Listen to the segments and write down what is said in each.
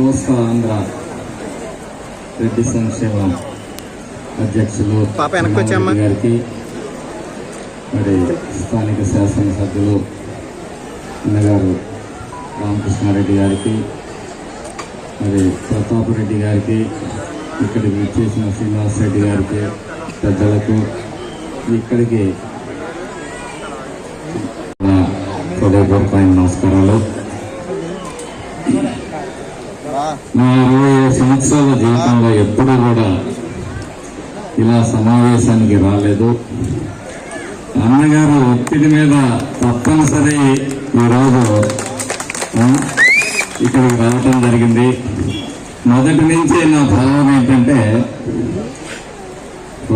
కోస్తా ఆంధ్ర రెడ్డి సంక్షేమ అధ్యక్షులు గారికి మరి స్థానిక శాసనసభ్యులు అన్నగారు రామకృష్ణారెడ్డి గారికి మరి ప్రతాప్ రెడ్డి గారికి ఇక్కడికి విచ్చేసిన శ్రీనివాస్ రెడ్డి గారికి పెద్దలకు ఇక్కడికి హృదయపూర్వకమైన నమస్కారాలు. నా ఇరవై ఐదు సంవత్సరాల జీవితంలో ఎప్పుడూ కూడా ఇలా సమావేశానికి రాలేదు. అన్నగారు ఒత్తిడి మీద తప్పనిసరి ఈరోజు ఇక్కడికి రావటం జరిగింది. మొదటి నుంచి నా భావం ఏంటంటే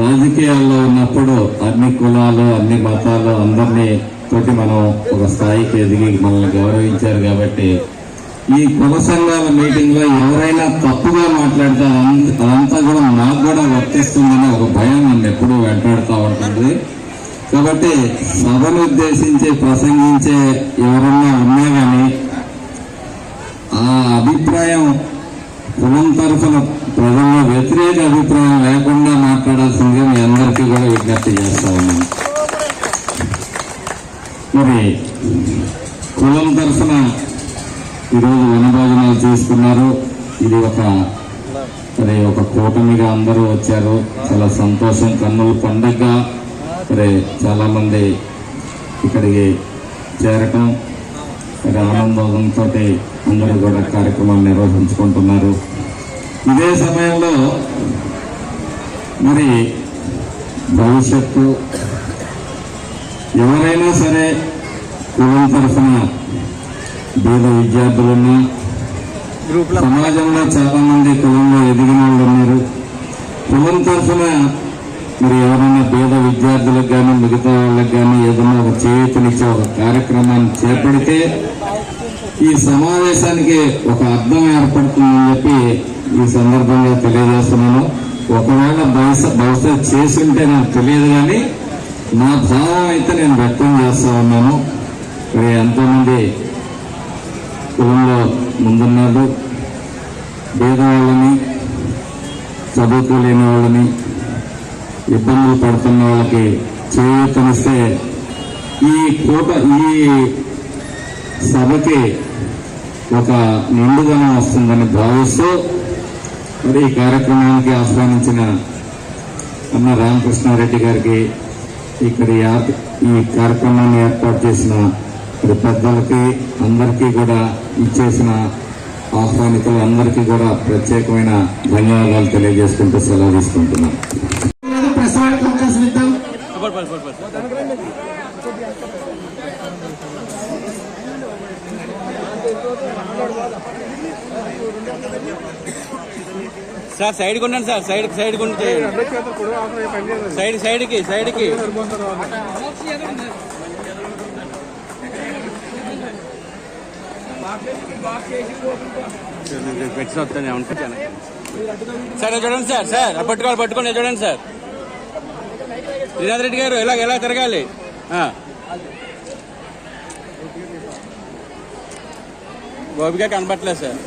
రాజకీయాల్లో ఉన్నప్పుడు అన్ని కులాలు అన్ని మతాలు అందరినీ తోటి మనం ఒక స్థాయికి ఎదిగి మనల్ని గౌరవించారు కాబట్టి ఈ కుల సంఘాల మీటింగ్లో ఎవరైనా తప్పుగా మాట్లాడితే అదంతా కూడా నాకు కూడా వర్తిస్తుందని ఒక భయం నన్ను ఎప్పుడూ వెంటాడుతూ ఉంటుంది. కాబట్టి సభను ఉద్దేశించి ప్రసంగించే ఎవరన్నా ఉన్నా కానీ ఆ అభిప్రాయం కులం తరఫున ప్రజల్లో వ్యతిరేక అభిప్రాయం లేకుండా మాట్లాడాల్సిందిగా మీ అందరికీ కూడా విజ్ఞప్తి చేస్తా ఉన్నాను. మరి కులం తరఫున ఈరోజు వనభోజనాలు చేసుకున్నారు. ఇది ఒక మరి ఒక కూటమిగా అందరూ వచ్చారు. చాలా సంతోషం కన్నుల పండగ మరి చాలా మంది ఇక్కడికి చేరటం మరి ఆనందంతో అందరూ కూడా కార్యక్రమాలు నిర్వహించుకుంటున్నారు. ఇదే సమయంలో మరి భవిష్యత్తు ఎవరైనా సరే కులం తరఫున బీద విద్యార్థులున్నా గ్రూప్లో సమాజంలో చాలా మంది కులంలో ఎదిగిన వాళ్ళు ఉన్నారు. కులం తరఫున మరి ఎవరైనా పేద విద్యార్థులకు కానీ మిగతా వాళ్ళకి కానీ ఏదైనా ఒక చేయూతనిచ్చే ఒక కార్యక్రమాన్ని చేపడితే ఈ సమావేశానికి ఒక అర్థం ఏర్పడుతుందని చెప్పి ఈ సందర్భంగా తెలియజేస్తున్నాను. ఒకవేళ బహుశా బహుశా చేసుంటే నాకు తెలియదు కానీ నా భావం అయితే నేను వ్యక్తం చేస్తా ఉన్నాను. మరి ఎంతోమంది కులంలో ముందున్నారు పేదవాళ్ళని చదువుకోలేని వాళ్ళని ఇబ్బందులు పడుతున్న వాళ్ళకి చేయూతనిస్తే ఈ కూట ఈ సభకి ఒక నిండుదనం వస్తుందని భావిస్తూ మరి ఈ కార్యక్రమానికి ఆహ్వానించిన అన్న రామకృష్ణారెడ్డి గారికి ఇక్కడ ఈ కార్యక్రమాన్ని ఏర్పాటు చేసిన మరి పెద్దలకి అందరికీ కూడా ఇచ్చేసిన ఆహ్వానితులు అందరికీ కూడా ప్రత్యేకమైన ధన్యవాదాలు తెలియజేసుకుంటూ సెలవు తీసుకుంటున్నాను. ఇద్దాం సార్ సైడ్ ఉండండి సార్ సైడ్ సైడ్ కొండి సైడ్ సైడ్కి సైడ్కి. పెట్టి వస్తానే ఉంటాను సార్? చూడండి సార్ సార్ పట్టుకోవాలి పట్టుకోండి చూడండి సార్? శ్రీనాథ్ రెడ్డి గారు ఎలా ఎలా తిరగాలి? ఆ. గోపిగా కనపట్లేదు సార్.